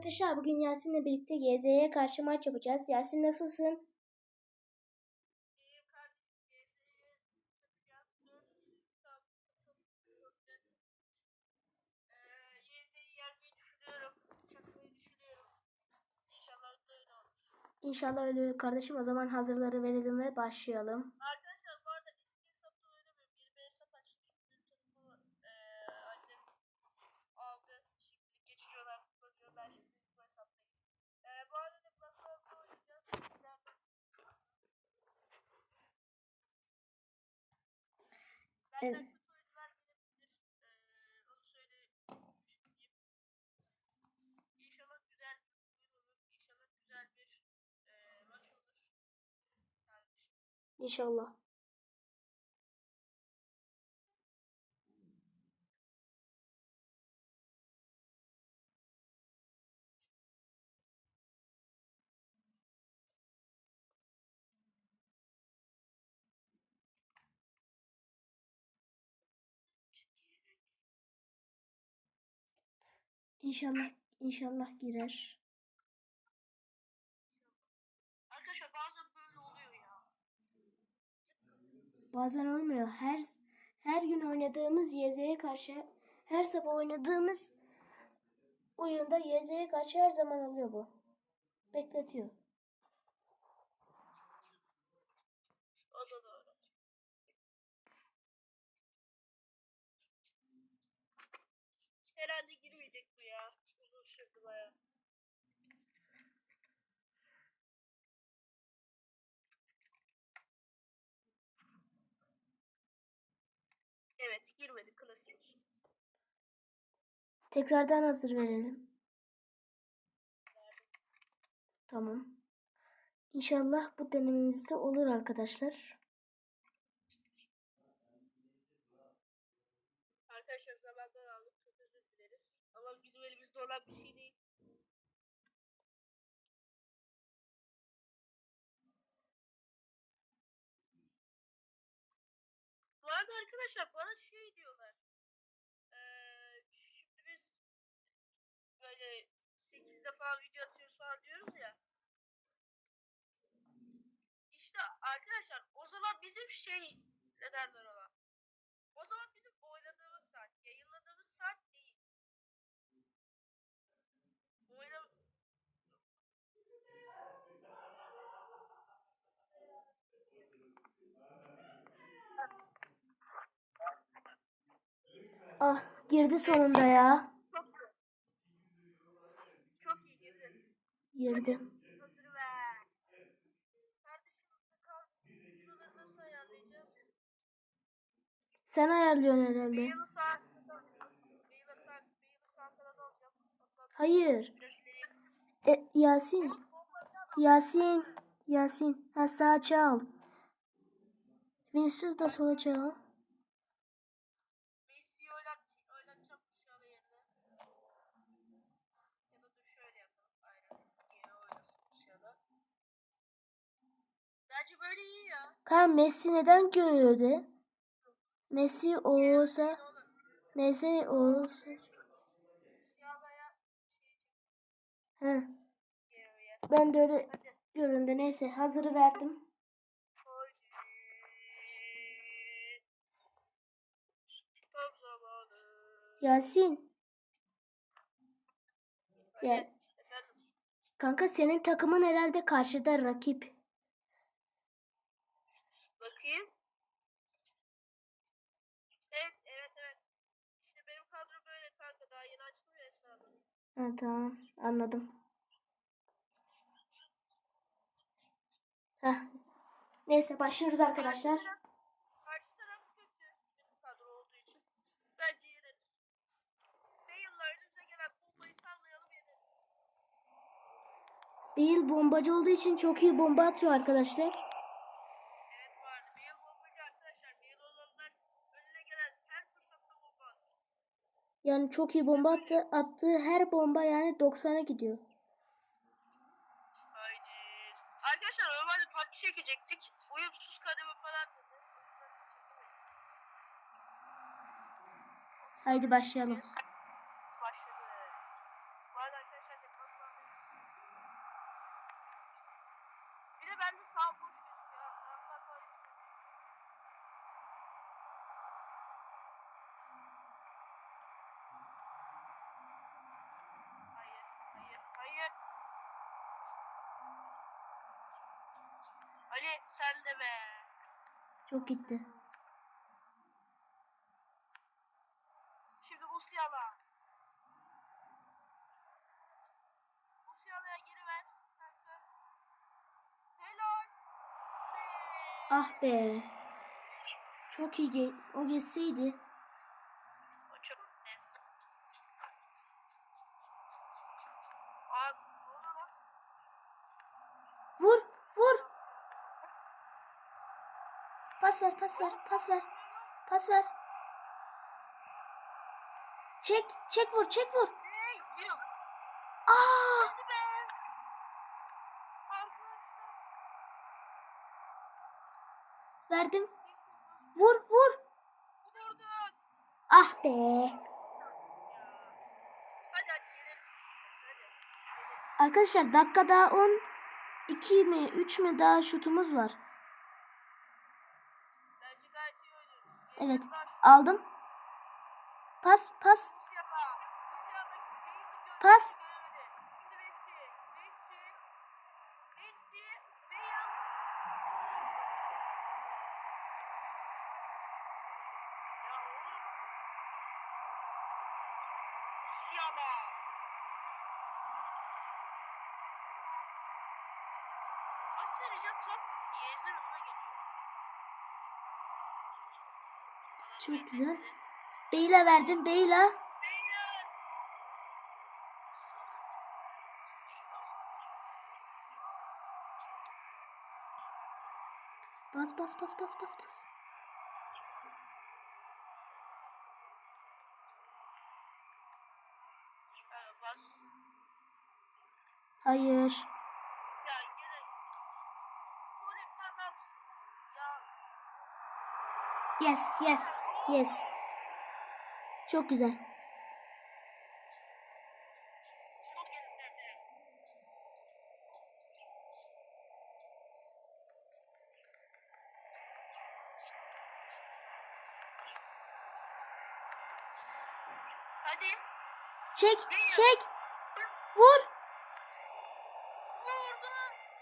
arkadaşlar bugün Yasin'le birlikte GZ'ye karşı maç yapacağız. Yasin nasılsın? İyiyim kardeşim. GZ'ye takacağız. 4 kitap çok güzel. YZ'yi yenmeyi düşünüyorum. Çakmayı düşünüyorum. İnşallah öyle kardeşim. O zaman hazırları verelim ve başlayalım. Arkadaşlar Evet. İnşallah İnşallah inşallah girer. Arkadaşlar bazen böyle oluyor ya. Bazen olmuyor. Her her gün oynadığımız YZ'ye karşı her sabah oynadığımız oyunda YZ'ye karşı her zaman oluyor bu. Bekletiyor. O da doğru. Herhalde girmeyecek bu ya. Uzun sürdü baya. Evet girmedi klasik. Tekrardan hazır verelim. Tamam. İnşallah bu denememizde olur arkadaşlar. Arkadaşlar zamandan aldık. Çok özür dileriz. Ama bizim elimizde olan bir şey değil. Arada arkadaşlar bana şey diyorlar. Eee şimdi biz böyle 8'de falan video atıyoruz falan diyoruz ya. İşte arkadaşlar o zaman bizim şey ne derler ona? O zaman bizim oynadığımız saat, yayınladığımız saat değil. Oyna... Ah girdi sonunda ya. Çok iyi. Girdi. Girdi. Sen ayarlıyorsun herhalde. Hayır. E, Yasin. Yasin. Yasin. Ha sağa çal. Vinicius da sola çal. Messi'yi oynat, oynatacağım Musiala yerine. Ya da dur şöyle yapalım. Aynen. Yine oynasın Musiala. Bence böyle iyi ya. Kan Messi neden göğüde? Messi olsa. Messi olsa şey He, ben de öyle göründü. Neyse hazırı verdim. Yasin. Ya, kanka senin takımın herhalde karşıda rakip. Bakayım. Evet, evet, evet. İşte benim kadro böyle kanka. Daha yeni açtım ya hesabı. Ha, tamam anladım. Heh. Neyse başlıyoruz arkadaşlar. Karşı taraf, kötü. Benim kadro olduğu için. Bence yeneriz. Bale'la önümüze gelen bombayı sallayalım yeneriz. Değil bombacı olduğu için çok iyi bomba atıyor arkadaşlar. Evet vardı. Bale bombacı arkadaşlar. Bale olanlar önüne gelen her fırsatta bomba atıyor. Yani çok iyi bomba attı. Attığı her bomba yani 90'a gidiyor. Haydi. Arkadaşlar normalde PUBG çekecektik. Uyumsuz kademe falan dedi. Haydi başlayalım. Başladı. Bu arada arkadaşlar deplasmanda bende sağ boş gözüküyor. ha, Transfer falan hiç yok. Hayır, hayır, hayır. Ali sen de be. Çok gitti. Şimdi Musiala. Musiala'ya geri ver. Helal. Ah be. Çok iyi. ge- O geçseydi. O çok ne? Aa, ne oldu lan? Vur. Vur. Pas ver. Pas ver. Pas ver. Pas ver. Çek. Çek vur. Çek vur. Aa! Verdim. Vur. Vur. Ah be. Arkadaşlar dakikada 10 2 mi 3 mü daha şutumuz var. Bence gayet iyi oynuyoruz. Evet. Aldım. Pas pas pas. Pas vereceğim top. Yeğizin hızına geliyor. Çok güzel. Beyla verdim Beyla. Bas bas bas bas bas bas. Hayır. Yes yes yes. Çok güzel. Hadi. Çek çek. Vur. Vurdu.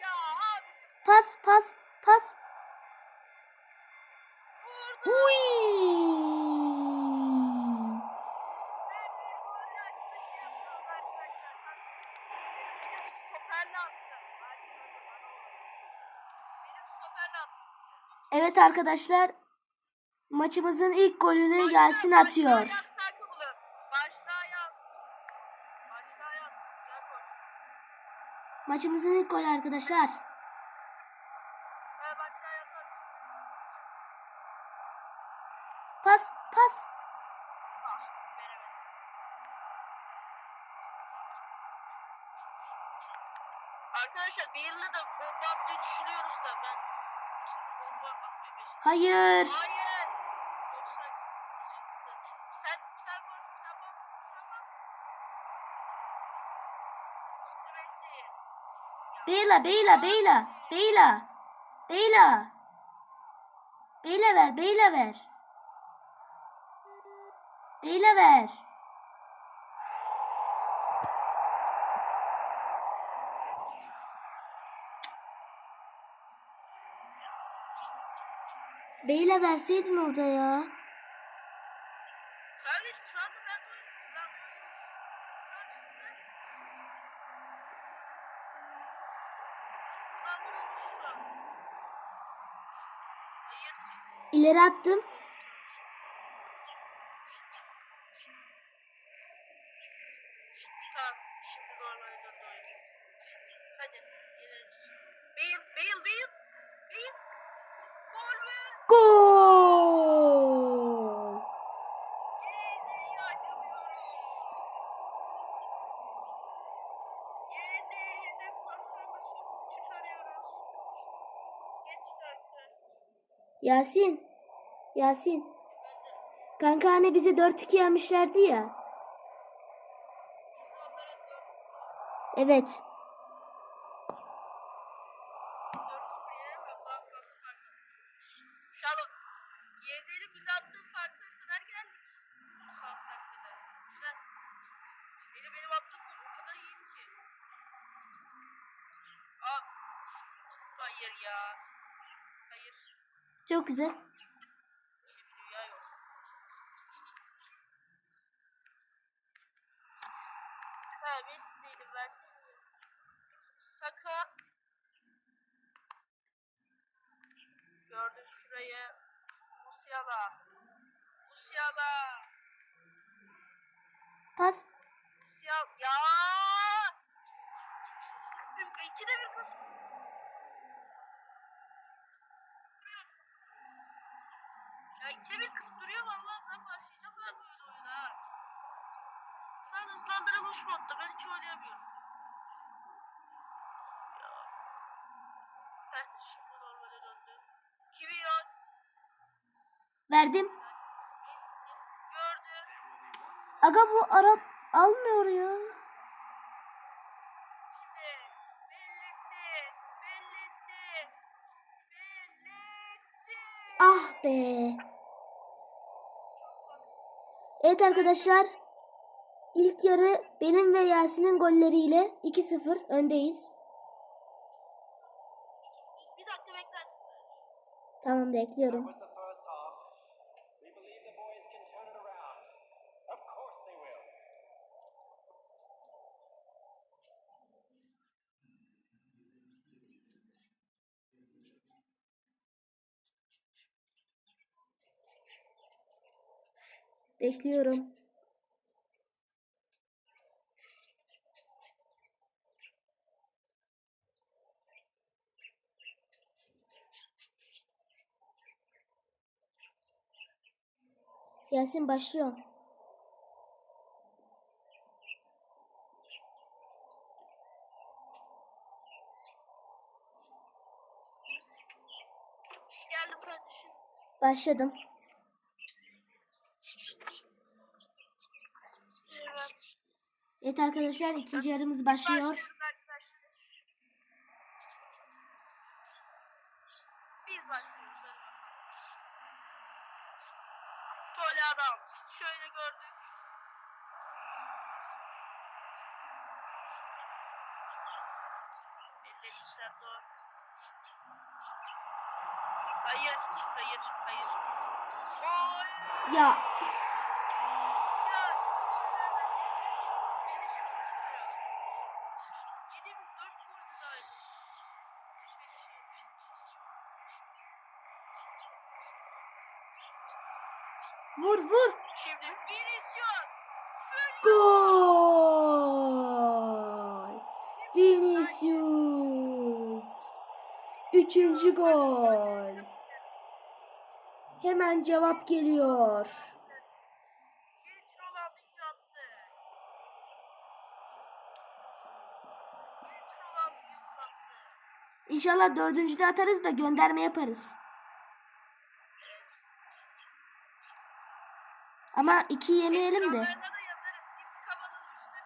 Ya abi. Pas pas pas. Vurdu. Uy. Ben bir golle açılışı yapıyoruz arkadaşlar. Benim bir de stoperle attı. Arkadaşlar bana o. Benim stoperle attı. Evet arkadaşlar. Maçımızın ilk golünü Başla, Yasin başla atıyor. yaz. Başla yaz. Başla yaz. Maçımızın ilk golü arkadaşlar. Ee, başla. Pas pas. Ah. Arkadaşlar bir yılda da bomba düşünüyoruz da ben şimdi bomba atmayı beşim. Hayır. Hayır. Offside. Sen sen bas, sen bas, sen bas. Messi. Beyla Beyla Beyla Beyla Beyla Beyla ver Beyla ver Beyla ver Beyla verseydin orada ya. Kardeş şu anda ben. İleri attım. Yasin. Yasin. Kanka hani bizi 4-2 yenmişlerdi ya. Evet. Hayır ya. Çok güzel. Ha Messi'deydim versene. Saka. Gördün şurayı. Musiala. Musiala. Pas. Musiala. Ya. İkide bir kız. Ya bir kız duruyor vallahi ben başlayacağım ben böyle oyuna. Şu an hızlandırılmış modda ben hiç oynayamıyorum. Ya. Heh şimdi normale döndü. Kimi ya? Verdim. Gördü. Aga bu Arap almıyor ya. Ah be. Evet arkadaşlar. İlk yarı benim ve Yasin'in golleriyle 2-0 öndeyiz. Bir dakika beklersin. Tamam bekliyorum. Bekliyorum. Yasin başlıyor. Geldim kardeşim. Başladım. Evet arkadaşlar ikinci yarımız başlıyor. Başlıyoruz arkadaşlar. Biz başlıyoruz. hadi bakalım. Tole adam. Şöyle gördük. Elleşmişler doğru. Hayır, hayır, hayır. Oy! Ya vur vur. Şimdi Vinicius. Şöyle Gol. Vinicius. Üçüncü gol. Hemen cevap geliyor. İnşallah dördüncüde atarız da gönderme yaparız. Ama iki yemeyelim de. Da yazarız. İntikam alınmıştır.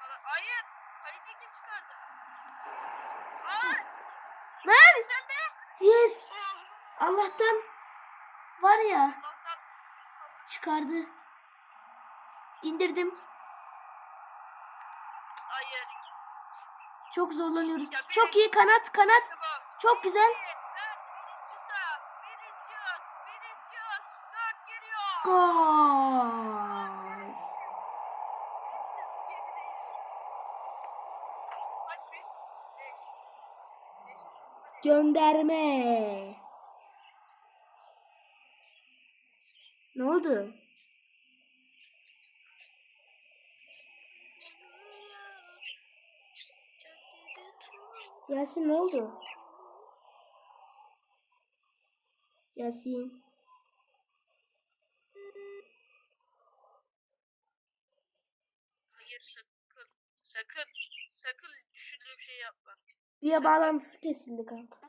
Falan. Hayır. Kaleci kim çıkardı? Ay. Lan! Sen de. Yes! Oh. Allah'tan var ya Allah'tan. çıkardı. İndirdim. Hayır. Çok zorlanıyoruz. Ya Çok iyi kanat kanat. İşte. Çok güzel. Gönderme. Ne oldu? Yasin ne oldu? Yasin. Hayır sakın. Sakın. Sakın düşündüğüm şey yapma. Bir bağlantısı kesildi kanka.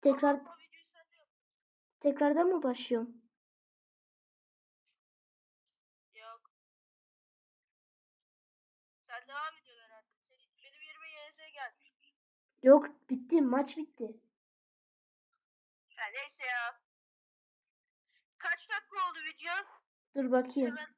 Tekrar tekrardan mı başlıyorum? Yok bitti maç bitti. Ya neyse ya. Kaç dakika oldu video? Dur bakayım. Hemen